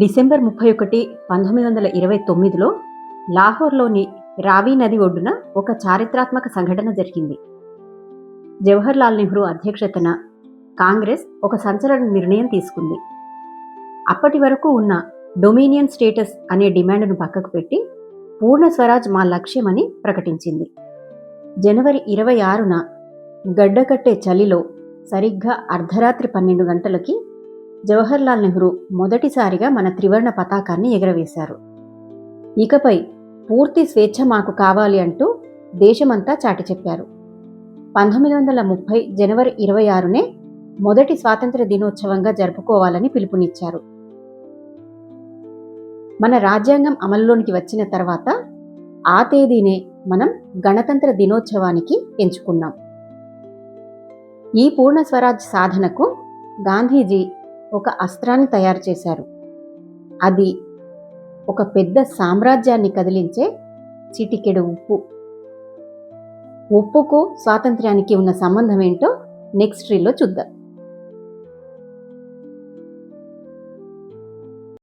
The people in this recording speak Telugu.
డిసెంబర్ ముప్పై ఒకటి పంతొమ్మిది వందల ఇరవై తొమ్మిదిలో లాహోర్లోని రావి నది ఒడ్డున ఒక చారిత్రాత్మక సంఘటన జరిగింది. జవహర్లాల్ నెహ్రూ అధ్యక్షతన కాంగ్రెస్ ఒక సంచలన నిర్ణయం తీసుకుంది. అప్పటి వరకు ఉన్న డొమినియన్ స్టేటస్ అనే డిమాండ్ను పక్కకు పెట్టి పూర్ణ స్వరాజ్ మా లక్ష్యమని ప్రకటించింది. జనవరి ఇరవై ఆరున గడ్డకట్టే చలిలో సరిగ్గా అర్ధరాత్రి పన్నెండు గంటలకి జవహర్లాల్ నెహ్రూ మొదటిసారిగా మన త్రివర్ణ పతాకాన్ని ఎగరవేశారు. ఇకపై పూర్తి స్వేచ్ఛ మాకు కావాలి అంటూ దేశమంతా చాటి చెప్పారు. పంతొమ్మిది వందల ముప్పై జనవరి ఇరవై ఆరునే మొదటి స్వాతంత్ర దినోత్సవంగా జరుపుకోవాలని పిలుపునిచ్చారు. మన రాజ్యాంగం అమల్లోనికి వచ్చిన తర్వాత ఆ తేదీనే మనం గణతంత్ర దినోత్సవానికి ఎంచుకున్నాం. ఈ పూర్ణ స్వరాజ్ సాధనకు గాంధీజీ ఒక అస్త్రాన్ని తయారు చేశారు. అది ఒక పెద్ద సామ్రాజ్యాన్ని కదిలించే చిటికెడు ఉప్పు. ఉప్పుకు స్వాతంత్ర్యానికి ఉన్న సంబంధం ఏంటో నెక్స్ట్ రీల్లో చూద్దాం.